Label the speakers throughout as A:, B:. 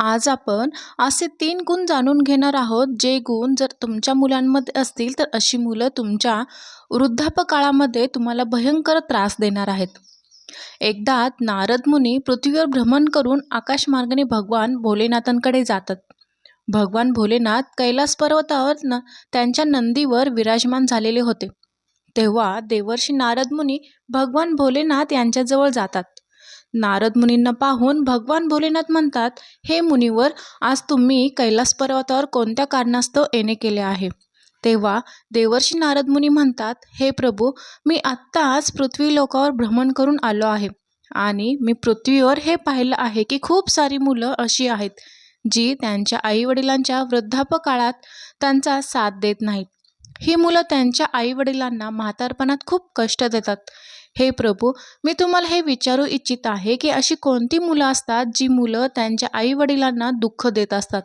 A: आज आपण असे तीन गुण जाणून घेणार आहोत. जे गुण जर तुमच्या मुलांमध्ये असतील तर अशी मुलं तुमच्या वृद्धापकाळामध्ये तुम्हाला भयंकर त्रास देणार आहेत. एकदा नारद मुनी पृथ्वीवर भ्रमण करून आकाशमार्गाने भगवान भोलेनाथांकडे जातात. भगवान भोलेनाथ कैलास पर्वतावर न त्यांच्या नंदीवर विराजमान झालेले होते. तेव्हा देवर्षी नारद मुनी भगवान भोलेनाथ यांच्याजवळ जातात. नारद मुनींना पाहून भगवान भोलेनाथ म्हणतात हे मुनीवर आज तुम्ही कैलास पर्वतावर कोणत्या कारणास्तव येणे केले आहे? तेव्हा देवर्षी नारद मुनी म्हणतात हे प्रभू मी आत्ताच पृथ्वी लोकावर भ्रमण करून आलो आहे आणि मी पृथ्वीवर हे पाहिलं आहे की खूप सारी मुलं अशी आहेत जी त्यांच्या आईवडिलांच्या वृद्धापकाळात त्यांचा साथ देत नाहीत. ही मुलं त्यांच्या आईवडिलांना म्हातारपणात खूप कष्ट देतात. हे प्रभू मी तुम्हाला हे विचारू इच्छित आहे की अशी कोणती मुलं असतात जी मुलं त्यांच्या आईवडिलांना दुःख देत असतात?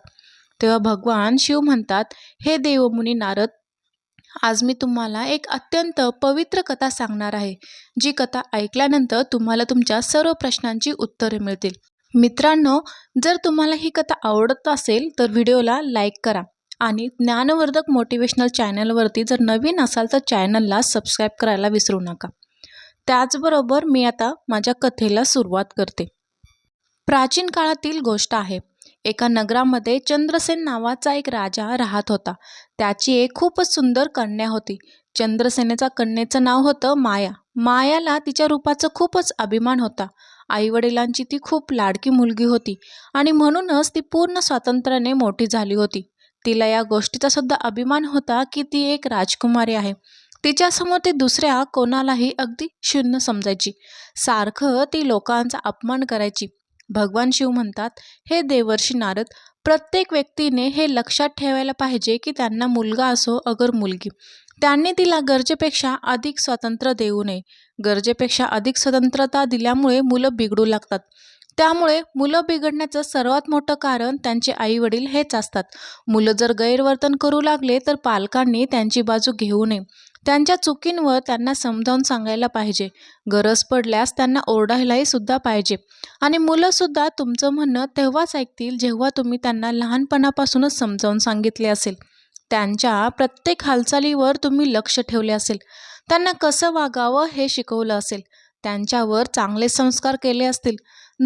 A: तेव्हा भगवान शिव म्हणतात हे देवमुनी नारद आज मी तुम्हाला एक अत्यंत पवित्र कथा सांगणार आहे जी कथा ऐकल्यानंतर तुम्हाला तुमच्या सर्व प्रश्नांची उत्तरे मिळतील. मित्रांनो जर तुम्हाला ही कथा आवडत असेल तर व्हिडिओला लाईक करा आणि ज्ञानवर्धक मोटिवेशनल चॅनलवरती जर नवीन असाल तर चॅनलला सबस्क्राईब करायला विसरू नका. त्याचबरोबर मी आता माझ्या कथेला सुरुवात करते. प्राचीन काळातील गोष्ट आहे. एका नगरामध्ये चंद्रसेन नावाचा एक राजा राहत होता. त्याची एक खूपच सुंदर कन्या होती. चंद्रसेनेचा कन्येचं नाव होतं माया. मायाला तिच्या रूपाचा खूपच अभिमान होता. आईवडिलांची ती खूप लाडकी मुलगी होती आणि म्हणूनच ती पूर्ण स्वातंत्र्याने मोठी झाली होती. तिला या गोष्टीचा सुद्धा अभिमान होता की ती एक राजकुमारी आहे. तिच्यासमोर ती दुसऱ्या कोणालाही अगदी शून्य समजायची. सारखं ती लोकांचा अपमान करायची. भगवान शिव म्हणतात हे देवर्षी नारद प्रत्येक व्यक्तीने हे लक्षात ठेवायला पाहिजे की त्यांना मुलगा असो अगर मुलगी. त्यांनी तिला गरजेपेक्षा अधिक स्वातंत्र्य देऊ नये. गरजेपेक्षा अधिक स्वतंत्रता दिल्यामुळे मुलं बिघडू लागतात. त्यामुळे मुलं बिघडण्याचं सर्वात मोठं कारण त्यांचे आई वडील हेच असतात. मुलं जर गैरवर्तन करू लागले तर पालकांनी त्यांची बाजू घेऊ नये. त्यांच्या चुकींवर त्यांना समजावून सांगायला पाहिजे. गरज पडल्यास त्यांना ओरडायलाही सुद्धा पाहिजे. आणि मुलंसुद्धा तुमचं म्हणणं तेव्हाच ऐकतील जेव्हा तुम्ही त्यांना लहानपणापासूनच समजावून सांगितले असेल. त्यांच्या प्रत्येक हालचालीवर तुम्ही लक्ष ठेवले असेल. त्यांना कसं वागावं हे शिकवलं असेल. त्यांच्यावर चांगले संस्कार केले असतील.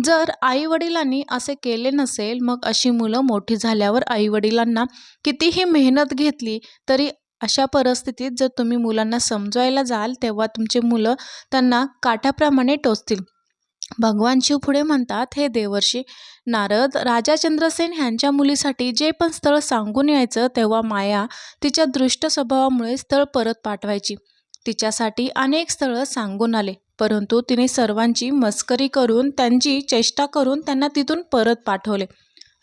A: जर आईवडिलांनी असे केले नसेल मग अशी मुलं मोठी झाल्यावर आईवडिलांना कितीही मेहनत घेतली तरी अशा परिस्थितीत जर तुम्ही मुलांना समजवायला जाल तेव्हा तुमचे मुलं त्यांना काठाप्रमाणे टोचतील. भगवान शिव पुढे म्हणतात हे देवर्षी नारद राजा चंद्रसेन ह्यांच्या मुलीसाठी जे पण स्थळ सांगून यायचं तेव्हा माया तिच्या दृष्ट स्वभावामुळे स्थळ परत पाठवायची. तिच्यासाठी अनेक स्थळं सांगून आले परंतु तिने सर्वांची मस्करी करून त्यांची चेष्टा करून त्यांना तिथून परत पाठवले.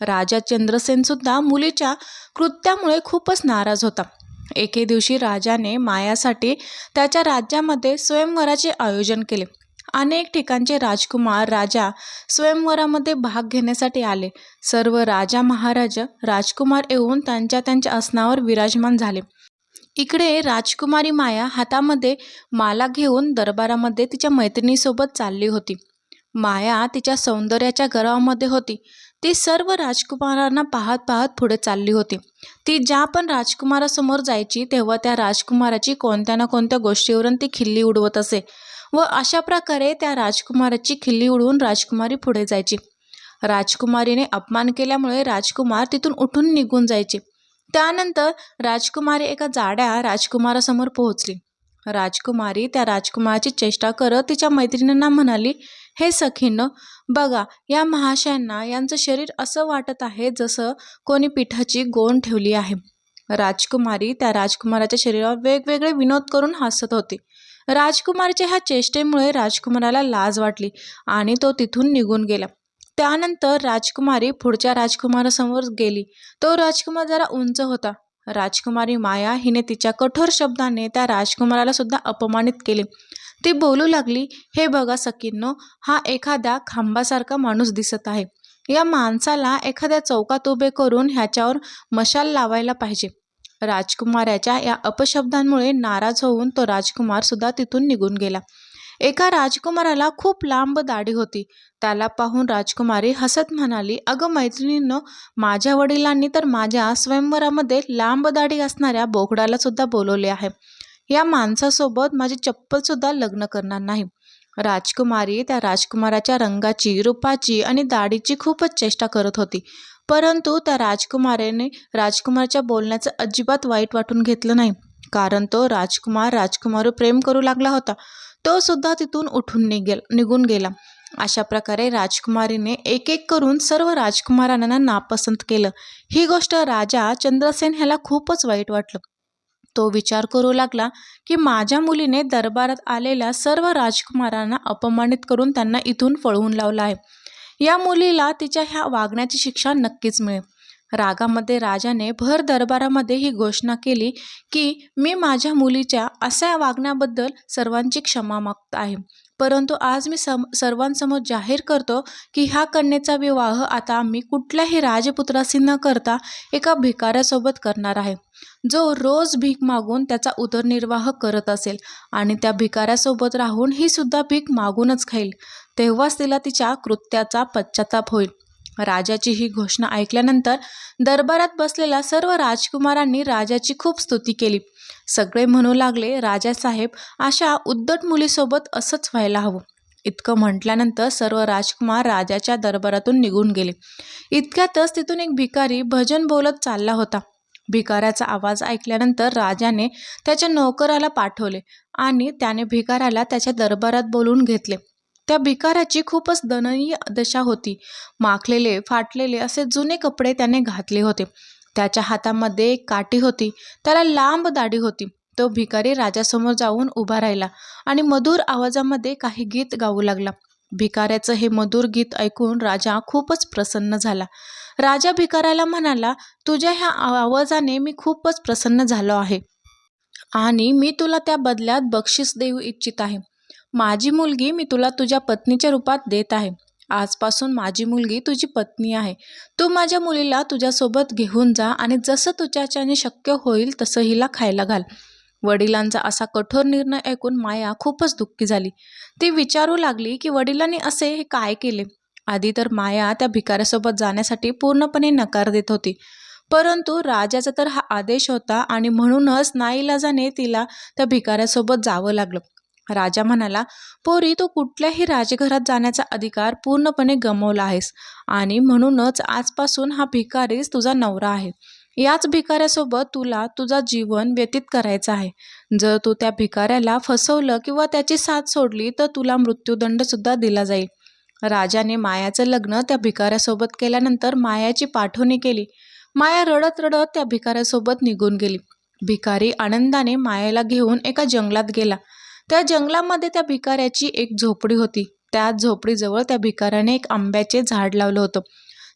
A: राजा चंद्रसेनसुद्धा मुलीच्या कृत्यामुळे खूपच नाराज होता. एके दिवशी राजाने मायासाठी त्याच्या राज्यामध्ये स्वयंवराचे आयोजन केले. अनेक ठिकाणचे राजकुमार राजा स्वयंवरामध्ये भाग घेण्यासाठी आले. सर्व राजा महाराजा राजकुमार येऊन त्यांच्या त्यांच्या आसनावर विराजमान झाले. इकडे राजकुमारी माया हातामध्ये माला घेऊन दरबारामध्ये तिच्या मैत्रिणीसोबत चालली होती. माया तिच्या सौंदर्याच्या गरावामध्ये होती. ती सर्व राजकुमारांना पाहत पाहत पुढे चालली होती. ती ज्या पण राजकुमारासमोर जायची तेव्हा त्या राजकुमाराची कोणत्या ना कोणत्या गोष्टीवरून ती खिल्ली उडवत असे व अशा प्रकारे त्या राजकुमाराची खिल्ली उडवून राजकुमारी पुढे जायची. राजकुमारीने अपमान केल्यामुळे राजकुमार तिथून उठून निघून जायचे. त्यानंतर राजकुमारी एका जाड्या राजकुमारासमोर पोहोचली. राजकुमारी त्या राजकुमाराची चेष्टा करत तिच्या मैत्रिणींना म्हणाली हे सखीनं बघा या महाशयांना यांचं शरीर असं वाटत आहे जसं कोणी पिठाची गोण ठेवली आहे. राजकुमारी त्या राजकुमाराच्या शरीरावर वेगवेगळे विनोद करून हसत होती. राजकुमारीच्या ह्या चेष्टेमुळे राजकुमाराला लाज वाटली आणि तो तिथून निघून गेला. त्यानंतर राजकुमारी पुढच्या राजकुमारासमोर गेली. तो राजकुमार जरा उंच होता. राजकुमारी माया हिने तिच्या कठोर शब्दाने त्या राजकुमाराला सुद्धा अपमानित केले. ती बोलू लागली हे बघा सकींनो हा एखाद्या खांबासारखा माणूस दिसत आहे. या माणसाला एखाद्या चौकात उभे करून ह्याच्यावर मशाल लावायला पाहिजे. राजकुमाराच्या या अपशब्दांमुळे नाराज होऊन तो राजकुमार सुद्धा तिथून निघून गेला. एका राजकुमाराला खूप लांब दाढी होती. त्याला पाहून राजकुमारी हसत म्हणाली अगं मैत्रिणींनो माझ्या वडिलांनी तर माझ्या स्वयंवरामध्ये लांब दाढी असणाऱ्या बोकडाला सुद्धा बोलवले आहे. या माणसासोबत माझी चप्पलसुद्धा लग्न करणार नाही. राजकुमारी त्या राजकुमाराच्या रंगाची रूपाची आणि दाढीची खूपच चेष्टा करत होती. परंतु त्या राजकुमारीने राजकुमारच्या बोलण्याचं अजिबात वाईट वाटून घेतलं नाही. कारण तो राजकुमार राजकुमार प्रेम करू लागला होता. तो सुद्धा तिथून उठून निघेल निघून गेला. अशा प्रकारे राजकुमारीने एक एक करून सर्व राजकुमारांना नापसंत केलं. ही गोष्ट राजा चंद्रसेन ह्याला खूपच वाईट वाटलं. तो विचार करू लागला की माझ्या मुलीने दरबारात आलेल्या सर्व राजकुमारांना अपमानित करून त्यांना इथून पळवून लावलं आहे. या मुलीला तिच्या ह्या वागण्याची शिक्षा नक्कीच मिळेल. रागामध्ये राजाने भर दरबारामध्ये ही घोषणा केली की मी माझ्या मुलीच्या अशा वागण्याबद्दल सर्वांची क्षमा मागत आहे. परंतु आज मी सम सर्वांसमोर जाहीर करतो की ह्या कन्येचा विवाह आता आम्ही कुठल्याही राजपुत्राशी न करता एका भिकाऱ्यासोबत करणार आहे. जो रोज भीक मागून त्याचा उदरनिर्वाह करत असेल आणि त्या भिकाऱ्यासोबत राहून ही सुद्धा भीक मागूनच खाईल तेव्हाच तिला तिच्या कृत्याचा पश्चाताप होईल. राजाची ही घोषणा ऐकल्यानंतर दरबारात बसलेल्या सर्व राजकुमारांनी राजाची खूप स्तुती केली. सगळे म्हणू लागले राजासाहेब अशा उद्धट मुलीसोबत असंच व्हायला हवं इतकं म्हटल्यानंतर सर्व राजकुमार राजाच्या दरबारातून निघून गेले. इतक्यातच तिथून एक भिकारी भजन बोलत चालला होता. भिकाऱ्याचा आवाज ऐकल्यानंतर राजाने त्याच्या नोकराला पाठवले आणि त्याने भिकाऱ्याला त्याच्या दरबारात बोलून घेतले. त्या भिकाऱ्याची खूपच दयनीय दशा होती. माखलेले फाटलेले असे जुने कपडे त्याने घातले होते. त्याच्या हातामध्ये एक काठी होती. त्याला लांब दाढी होती. तो भिकारी राजासमोर जाऊन उभा राहिला आणि मधुर आवाजामध्ये काही गीत गाऊ लागला. भिकाऱ्याचं हे मधुर गीत ऐकून राजा खूपच प्रसन्न झाला. राजा भिकाऱ्याला म्हणाला तुझ्या ह्या आवाजाने मी खूपच प्रसन्न झालो आहे आणि मी तुला त्या बदल्यात बक्षीस देऊ इच्छित आहे. माझी मुलगी मी तुला तुझ्या पत्नीच्या रूपात देत आहे. आजपासून माझी मुलगी तुझी पत्नी आहे. तू माझ्या मुलीला तुझ्यासोबत घेऊन जा आणि जसं तुझ्याच्याने शक्य होईल तसं हिला खायला घाल. वडिलांचा असा कठोर निर्णय ऐकून माया खूपच दुःखी झाली. ती विचारू लागली की वडिलांनी असे हे काय केले? आधी तर माया त्या भिकाऱ्यासोबत जाण्यासाठी पूर्णपणे नकार देत होती. परंतु राजाचा तर हा आदेश होता आणि म्हणूनच नाईलाजाने तिला त्या भिकाऱ्यासोबत जावं लागलं. राजा म्हणाला पोरी तू कुठल्याही राजघरात जाण्याचा अधिकार पूर्णपणे गमवला आहेस आणि म्हणूनच आजपासून हा भिकारीच तुझा नवरा आहे. याच भिकाऱ्यासोबत तुला तुझा जीवन व्यतीत करायचा आहे. जर तू त्या भिकाऱ्याला फसवलं किंवा त्याची साथ सोडली तर तुला मृत्यूदंडसुद्धा दिला जाईल. राजाने मायाचं लग्न त्या भिकाऱ्यासोबत केल्यानंतर मायाची पाठवणी केली. माया रडत रडत त्या भिकाऱ्यासोबत निघून गेली. भिकारी आनंदाने मायाला घेऊन एका जंगलात गेला. त्या जंगलामध्ये त्या भिकाऱ्याची एक झोपडी होती. त्या झोपडीजवळ त्या भिकाऱ्याने एक आंब्याचे झाड लावलं होतं.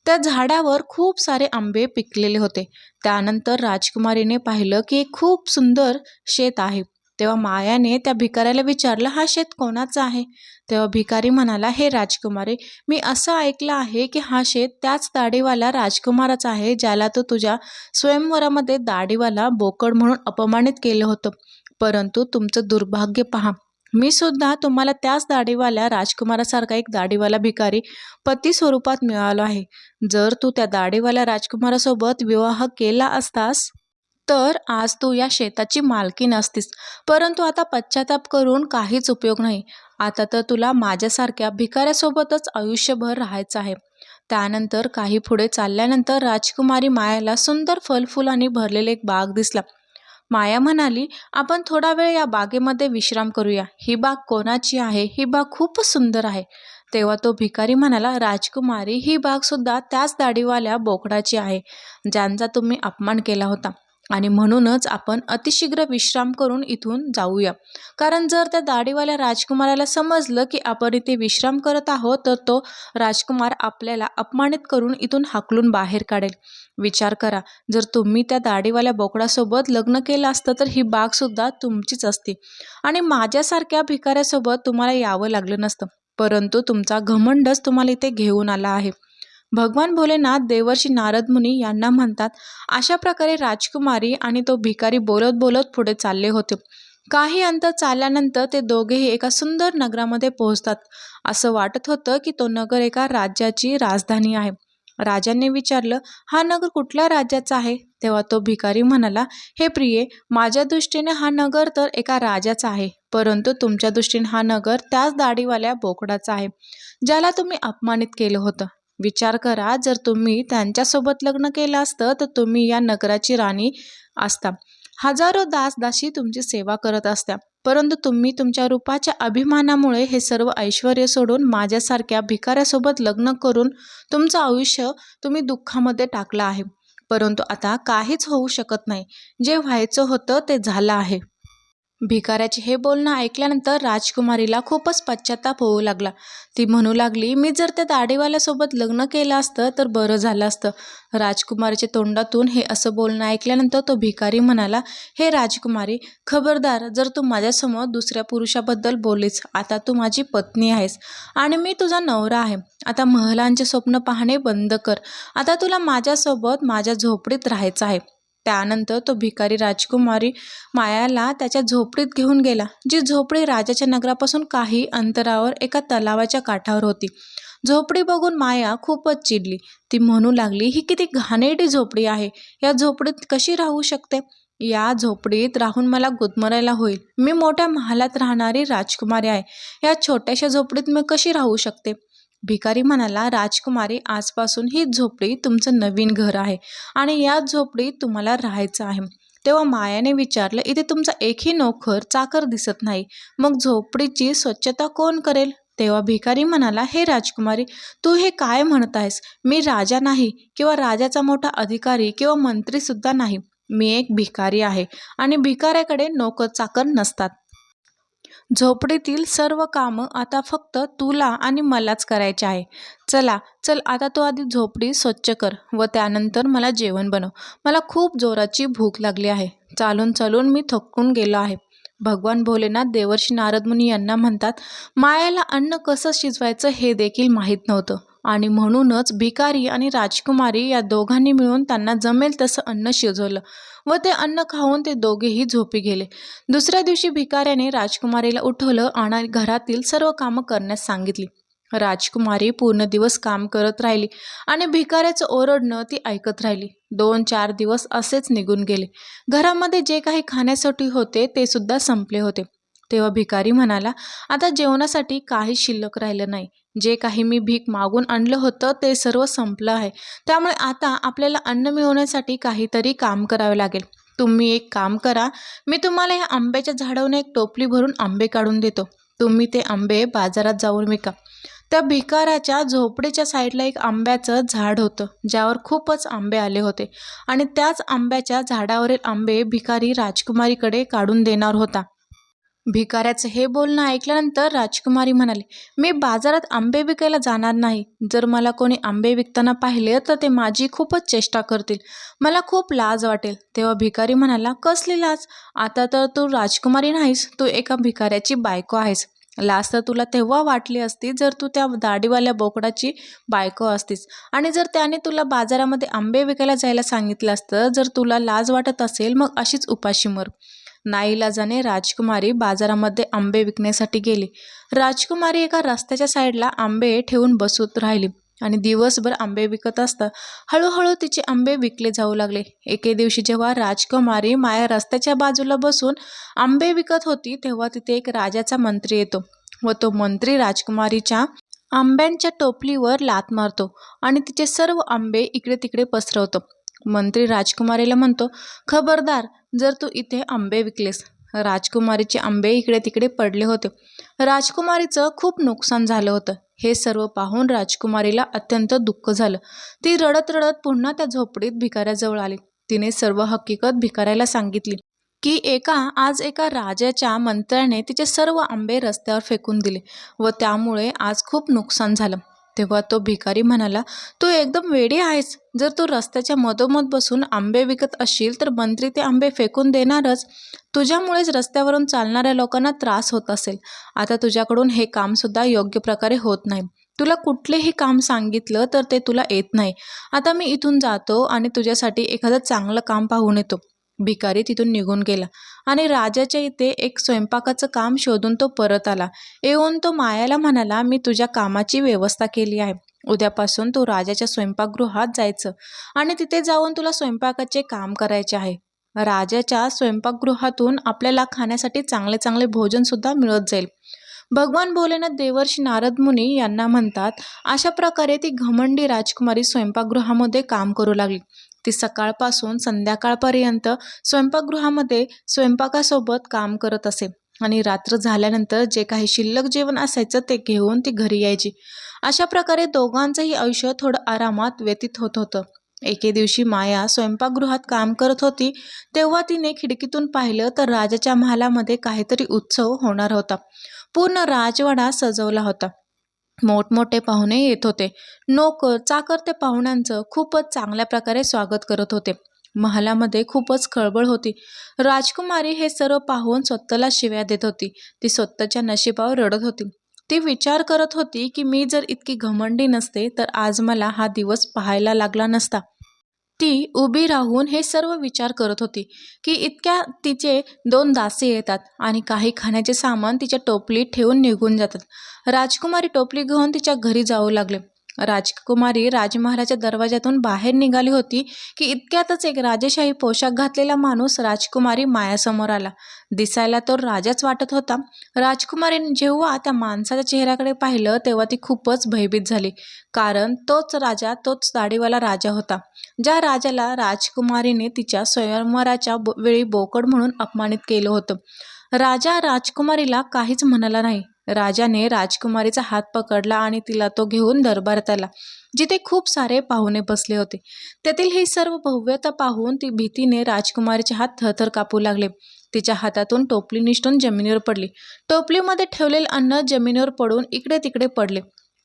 A: त्या झाडावर खूप सारे आंबे पिकलेले होते. त्यानंतर राजकुमारीने पाहिलं की एक खूप सुंदर शेत आहे. तेव्हा मायाने त्या भिकाऱ्याला विचारलं हा शेत कोणाचा आहे? तेव्हा भिकारी म्हणाला हे राजकुमारी मी असं ऐकलं आहे की हा शेत त्याच दाढीवाला राजकुमाराचा आहे ज्याला तो तुझ्या स्वयंवरामध्ये दाढीवाला बोकड म्हणून अपमानित केलं होतं. परंतु तुमचं दुर्भाग्य पहा. मी सुद्धा तुम्हाला त्याच दाढीवाल्या राजकुमारासारखा एक दाढीवाला भिकारी पती स्वरूपात मिळालो आहे. जर तू त्या दाढीवाल्या राजकुमारासोबत विवाह केला असतास तर आज तू या शेताची मालकी नसतीस. परंतु आता पश्चाताप करून काहीच उपयोग नाही. आता तर तुला माझ्यासारख्या भिकाऱ्यासोबतच आयुष्यभर राहायचं आहे. त्यानंतर काही पुढे चालल्यानंतर राजकुमारी मायाला सुंदर फलफुलांनी भरलेले एक बाग दिसला. माया म्हणाली आपण थोडा वेळ या बागेमध्ये विश्राम करूया. ही बाग कोणाची आहे? ही बाग खूपच सुंदर आहे. तेव्हा तो भिकारी म्हणाला राजकुमारी ही बाग सुद्धा त्याच दाढीवाल्या बोकडाची आहे ज्यांचा तुम्ही अपमान केला होता. आणि म्हणूनच आपण अतिशीघ्र विश्राम करून इथून जाऊया. कारण जर त्या दाढीवाल्या राजकुमाराला समजलं की आपण इथे विश्राम करत आहोत तर तो राजकुमार आपल्याला अपमानित करून इथून हाकलून बाहेर काढेल. विचार करा जर तुम्ही त्या दाढीवाल्या बोकडासोबत लग्न केलं असतं तर ही बागसुद्धा तुमचीच असती. आणि माझ्यासारख्या भिकाऱ्यासोबत तुम्हाला यावं लागलं नसतं. परंतु तुमचा घमंडच तुम्हाला इथे घेऊन आला आहे. भगवान भोलेनाथ देवर्षी नारद मुनी यांना म्हणतात अशा प्रकारे राजकुमारी आणि तो भिकारी बोलत बोलत पुढे चालले होते. काही अंतर चालल्यानंतर ते दोघेही एका सुंदर नगरामध्ये पोहोचतात. असं वाटत होतं की तो नगर एका राज्याची राजधानी आहे. राजांनी विचारलं हा नगर कुठल्या राज्याचा आहे? तेव्हा तो भिकारी म्हणाला हे प्रिये माझ्या दृष्टीने हा नगर तर एका राजाचा आहे परंतु तुमच्या दृष्टीने हा नगर त्याच दाढीवाल्या बोकडाचा आहे ज्याला तुम्ही अपमानित केलं होतं. विचार करा जर तुम्ही त्यांच्यासोबत लग्न केलं असतं तर तुम्ही या नगराची राणी असता. हजारो दास दासी तुमची सेवा करत असत्या. परंतु तुम्ही तुमच्या रूपाच्या अभिमानामुळे हे सर्व ऐश्वर सोडून माझ्यासारख्या भिकाऱ्यासोबत लग्न करून तुमचं आयुष्य तुम्ही दुःखामध्ये टाकलं आहे. परंतु आता काहीच होऊ शकत नाही. जे व्हायचं होतं ते झालं आहे. भिकाऱ्याचे हे बोलणं ऐकल्यानंतर राजकुमारीला खूपच पश्चाताप होऊ लागला. ती म्हणू लागली मी जर त्या दाढीवाल्यासोबत लग्न केलं असतं तर बरं झालं असतं राजकुमारीच्या तोंडातून हे असं बोलणं ऐकल्यानंतर तो भिकारी म्हणाला हे राजकुमारी खबरदार जर तू माझ्यासमोर दुसऱ्या पुरुषाबद्दल बोललीस आता तू माझी पत्नी आहेस आणि मी तुझा नवरा आहे. आता महलांचे स्वप्न पाहणे बंद कर. आता तुला माझ्यासोबत माझ्या झोपडीत राहायचं आहे. त्यानंतर तो भिकारी राजकुमारी मायाला त्याच्या झोपडीत घेऊन गेला जी झोपडी राजाच्या नगरापासून काही अंतरावर एका तलावाच्या काठावर होती. झोपडी बघून माया खूपच चिडली. ती म्हणू लागली ही किती घाणेरडी झोपडी आहे. या झोपडीत कशी राहू शकते? या झोपडीत राहून मला गुदमरायला होईल. मी मोठ्या महालात राहणारी राजकुमारी आहे. या छोट्याशा झोपडीत मी कशी राहू शकते? भिकारी म्हणाला राजकुमारी आजपासून ही झोपडी तुमचं नवीन घर आहे आणि या झोपडीत तुम्हाला राहायचं आहे. तेव्हा मायाने विचारलं इथे तुमचा एकही नोकर चाकर दिसत नाही. मग झोपडीची स्वच्छता कोण करेल? तेव्हा भिकारी म्हणाला हे राजकुमारी तू हे काय म्हणत आहेस? मी राजा नाही किंवा राजाचा मोठा अधिकारी किंवा मंत्रीसुद्धा नाही. मी एक भिकारी आहे आणि भिकाऱ्याकडे नोकर चाकर नसतात. झोपडीतील सर्व कामं आता फक्त तुला आणि मलाच करायचे आहे. चला चल आता तो आधी झोपडी स्वच्छ कर व त्यानंतर मला जेवण बनव. मला खूप जोराची भूक लागली आहे. चालून चालून मी थकून गेलो आहे. भगवान भोलेनाथ देवर्षी नारदमुनी यांना म्हणतात मायाला अन्न कसं शिजवायचं हे देखील माहीत नव्हतं. आणि म्हणूनच भिकारी आणि राजकुमारी या दोघांनी मिळून त्यांना जमेल तसं अन्न शिजवलं व ते अन्न खाऊन ते दोघेही झोपी गेले. दुसऱ्या दिवशी भिकाऱ्याने राजकुमारीला उठवलं आणि घरातील सर्व कामं करण्यास सांगितली. राजकुमारी पूर्ण दिवस काम करत राहिली आणि भिकाऱ्याचं ओरडणं ती ऐकत राहिली. दोन चार दिवस असेच निघून गेले. घरामध्ये जे काही खाण्यासाठी होते ते सुद्धा संपले होते. तेव्हा भिकारी म्हणाला आता जेवणासाठी काही शिल्लक राहिलं नाही. जे काही मी भीक मागून आणलं होतं ते सर्व संपलं आहे. त्यामुळे आता आपल्याला अन्न मिळवण्यासाठी काहीतरी काम करावे लागेल. तुम्ही एक काम करा. मी तुम्हाला या आंब्याच्या झाडावरून एक टोपली भरून आंबे काढून देतो. तुम्ही ते आंबे बाजारात जाऊन विका. त्या भिकाराच्या झोपडीच्या साईडला एक आंब्याचं झाड होतं ज्यावर खूपच आंबे आले होते. आणि त्याच आंब्याच्या झाडावरील आंबे भिकारी राजकुमारीकडे काढून देणार होता. भिकाऱ्याचं हे बोलणं ऐकल्यानंतर राजकुमारी म्हणाली मी बाजारात आंबे विकायला जाणार नाही. जर मला कोणी आंबे विकताना पाहिले तर ते माझी खूपच चेष्टा करतील. मला खूप लाज वाटेल. तेव्हा भिकारी म्हणाला कसली लाज? आता तर तू राजकुमारी नाहीस तू एका भिकाऱ्याची बायको आहेस. लाज तर तुला तेव्हा वाटली असती जर तू त्या दाढीवाल्या बोकडाची बायको असतीस. आणि जर त्याने तुला बाजारामध्ये आंबे विकायला जायला सांगितलं असतं जर तुला लाज वाटत असेल मग अशीच उपाशी मर. नाईलाजाने राजकुमारी बाजारामध्ये आंबे विकण्यासाठी गेली. राजकुमारी एका रस्त्याच्या साईडला आंबे ठेवून बसत राहिली आणि दिवसभर आंबे विकत असता हळूहळू तिचे आंबे विकले जाऊ लागले. एके दिवशी जेव्हा राजकुमारी माया रस्त्याच्या बाजूला बसून आंबे विकत होती तेव्हा तिथे एक राजाचा मंत्री येतो व तो मंत्री राजकुमारीच्या आंब्यांच्या टोपलीवर लात मारतो आणि तिचे सर्व आंबे इकडे तिकडे पसरवतो. मंत्री राजकुमारीला म्हणतो खबरदार जर तू इथे आंबे विकलेस. राजकुमारीचे आंबे इकडे तिकडे पडले होते. राजकुमारीचं खूप नुकसान झालं होतं. हे सर्व पाहून राजकुमारीला अत्यंत दुःख झालं. ती रडत रडत पुन्हा त्या झोपडीत भिकाऱ्याजवळ आली. तिने सर्व हकीकत भिकाऱ्याला सांगितली की एका आज एका राजाच्या मंत्र्याने तिचे सर्व आंबे रस्त्यावर फेकून दिले व त्यामुळे आज खूप नुकसान झालं. तेव्हा तो भिकारी म्हणाला तू एकदम वेडी आहेस. जर तू रस्त्याच्या मधोमध बसून आंबे विकत असशील तर मंत्री ते आंबे फेकून देणारच. तुझ्यामुळेच रस्त्यावरून चालणाऱ्या लोकांना त्रास होत असेल. आता तुझ्याकडून हे कामसुद्धा योग्य प्रकारे होत नाही. तुला कुठलेही काम सांगितलं तर ते तुला येत नाही. आता मी इथून जातो आणि तुझ्यासाठी एखादं चांगलं काम पाहून येतो. भिकारी तिथून निघून गेला आणि राजाच्या इथे एक स्वयंपाकाचं काम शोधून तो परत आला. येऊन तो मायाला म्हणाला मी तुझ्या कामाची व्यवस्था केली आहे. उद्यापासून तू राजाच्या स्वयंपाकगृहात जायचं आणि तिथे जाऊन तुला स्वयंपाकाचे काम करायचे आहे. राजाच्या स्वयंपाकगृहातून आपल्याला खाण्यासाठी चांगले चांगले भोजनसुद्धा मिळत जाईल. भगवान भोलेनाथ देवर्षी नारद मुनी यांना म्हणतात अशा प्रकारे ती घमंडी राजकुमारी स्वयंपाकगृहामध्ये काम करू लागली. ती सकाळपासून संध्याकाळपर्यंत स्वयंपाकगृहामध्ये स्वयंपाकासोबत काम करत असे. आणि रात्र झाल्यानंतर जे काही शिल्लक जेवण असायचं ते घेऊन ती घरी यायची. अशा प्रकारे दोघांचंही आयुष्य थोडं आरामात व्यतीत होत होतं. एके दिवशी माया स्वयंपाकगृहात काम करत होती तेव्हा तिने खिडकीतून पाहिलं तर राजाच्या महालामध्ये काहीतरी उत्सव होणार होता. पूर्ण राजवाडा सजवला होता. मोठमोठे पाहुणे येत होते. नोकर चाकर ते पाहुण्यांचं खूपच चांगल्या प्रकारे स्वागत करत होते. महालामध्ये खूपच खळबळ होती. राजकुमारी हे सर्व पाहून स्वतःला शिव्या देत होती. ती स्वतःच्या नशिबावर रडत होती. ती विचार करत होती की मी जर इतकी घमंडी नसते तर आज मला हा दिवस पाहायला लागला नसता. ती उभी राहून हे सर्व विचार करत होती की इतक्या तिचे दोन दासे येतात आणि काही खाण्याचे सामान तिच्या टोपलीत ठेवून निघून जातात. राजकुमारी टोपली घेऊन तिच्या घरी जाऊ लागले. राजकुमारी राजमहालाच्या दरवाजातून बाहेर निघाली होती की इतक्यातच एक राजेशाही पोशाख घातलेला माणूस राजकुमारी मायासमोर आला. दिसायला तो राजाच वाटत होता. राजकुमारीने जेव्हा त्या माणसाच्या चेहऱ्याकडे पाहिलं तेव्हा ती खूपच भयभीत झाली. कारण तोच राजा तोच दाढीवाला राजा होता ज्या राजाला राजकुमारीने तिच्या स्वयंवराच्या वेळी बोकड म्हणून अपमानित केलं होतं. राजा राजकुमारीला काहीच म्हणाला नाही. राजाने राजकुमारीचा हात पकडला आणि तिला तो घेऊन दरबारात आला जिथे खूप सारे पाहुणे बसले होते. त्यातील ही सर्व भव्यता पाहून ती भीतीने राजकुमारीचे हात थरथर कापू लागले. तिच्या हातातून टोपली निष्ठून जमिनीवर पडली. टोपलीमध्ये ठेवलेले अन्न जमिनीवर पडून इकडे तिकडे पडले.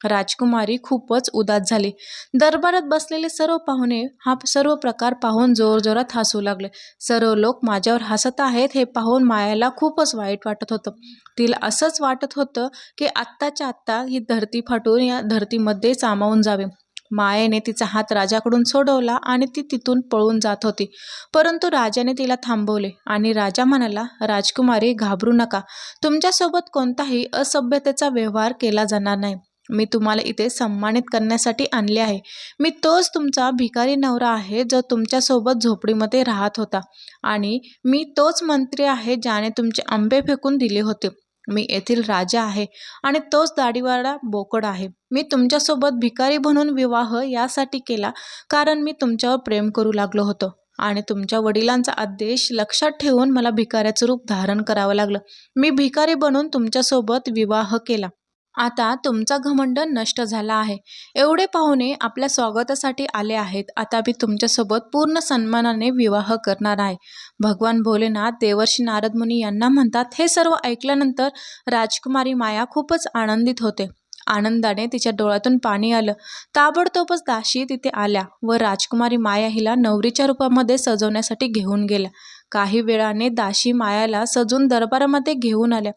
A: राजकुमारी खूपच उदास झाली. दरबारात बसलेले सर्व पाहुणे हा सर्व प्रकार पाहून जोरजोरात हसू लागले. सर्व लोक माझ्यावर हसत आहेत हे पाहून मायाला खूपच वाईट वाटत होतं. तिला असंच वाटत होतं की आत्ताच्या आत्ता ही धरती फाटून या धरतीमध्ये सामावून जावे. मायेने तिचा हात राजाकडून सोडवला आणि ती तिथून पळून जात होती. परंतु राजाने तिला थांबवले आणि राजा म्हणाला राजकुमारी घाबरू नका. तुमच्यासोबत कोणताही असभ्यतेचा व्यवहार केला जाणार नाही. मी तुम्हाला इथे सन्मानित करण्यासाठी आणले आहे. मी तोच तुमचा भिकारी नवरा आहे जो तुमच्यासोबत झोपडीमध्ये राहत होता. आणि मी तोच मंत्री आहे ज्याने तुमचे आंबे फेकून दिले होते. मी येथील राजा आहे आणि तोच दाढीवाडा बोकड आहे. मी तुमच्यासोबत भिकारी बनून विवाह यासाठी केला कारण मी तुमच्यावर प्रेम करू लागलो होतो. आणि तुमच्या वडिलांचा आदेश लक्षात ठेवून मला भिकाऱ्याचं रूप धारण करावं लागलं. मी भिकारी बनून तुमच्यासोबत विवाह केला. आता तुमचा घमंड नष्ट झाला आहे. एवढे पाहुणे आपल्या स्वागतासाठी आले आहेत. आता मी तुमच्यासोबत पूर्ण सन्मानाने विवाह करणार आहे. भगवान भोलेनाथ देवर्षी नारद मुनी यांना म्हणतात हे सर्व ऐकल्यानंतर राजकुमारी माया खूपच आनंदित होते. आनंदाने तिच्या डोळ्यातून पाणी आलं. ताबडतोबच दाशी तिथे आल्या व राजकुमारी माया हिला नवरीच्या रूपामध्ये सजवण्यासाठी घेऊन गेल्या. काही वेळाने दाशी मायाला सजून दरबारामध्ये घेऊन आल्या.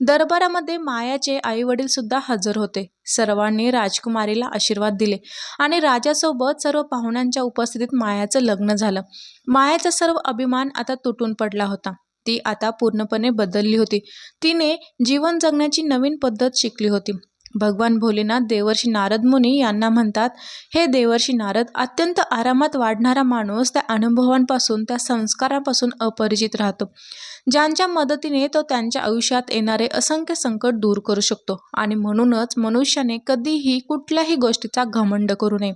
A: दरबारामध्ये मायाचे आई वडील सुद्धा हजर होते. सर्वांनी राजकुमारीला आशीर्वाद दिले आणि राजासोबत सर्व पाहुण्यांच्या उपस्थितीत मायाचं लग्न झालं. मायाचा सर्व अभिमान आता तुटून पडला होता. ती आता पूर्णपणे बदलली होती. तिने जीवन जगण्याची नवीन पद्धत शिकली होती. भगवान भोलेनाथ देवर्षी नारद मुनी यांना म्हणतात हे देवर्षी नारद अत्यंत आरामात वाढणारा माणूस त्या अनुभवांपासून त्या संस्कारापासून अपरिचित राहतो. ज्यांच्या मदतीने तो त्यांच्या आयुष्यात येणारे असंख्य संकट दूर करू शकतो आणि म्हणूनच मनुष्याने कधीही कुठल्याही गोष्टीचा घमंड करू नये.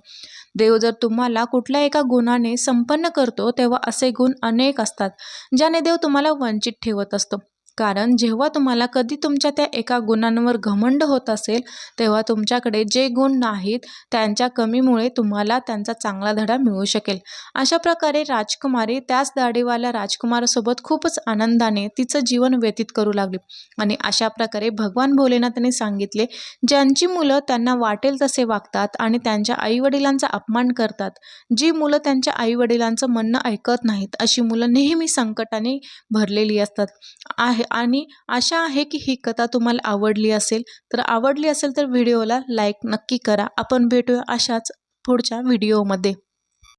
A: देव जर तुम्हाला कुठल्या एका गुणाने संपन्न करतो तेव्हा असे गुण अनेक असतात ज्याने देव तुम्हाला वंचित ठेवत असतो. कारण जेव्हा तुम्हाला कधी तुमच्या त्या एका गुणांवर घमंड होत असेल तेव्हा तुमच्याकडे जे गुण नाहीत त्यांच्या कमीमुळे तुम्हाला त्यांचा चांगला धडा मिळू शकेल. अशा प्रकारे राजकुमारी त्याच दाढीवाल्या राजकुमारासोबत खूपच आनंदाने तिचं जीवन व्यतीत करू लागली. आणि अशा प्रकारे भगवान भोलेनाथांनी सांगितले ज्यांची मुलं त्यांना वाटेल तसे वागतात आणि त्यांच्या आईवडिलांचा अपमान करतात जी मुलं त्यांच्या आईवडिलांचं म्हणणं ऐकत नाहीत अशी मुलं नेहमी संकटाने भरलेली असतात. आहे आणि आशा आहे की ही कथा तुम्हाला आवडली असेल. तर आवडली असेल तर व्हिडिओला लाईक नक्की करा. आपण भेटूया अशाच पुढच्या व्हिडिओमध्ये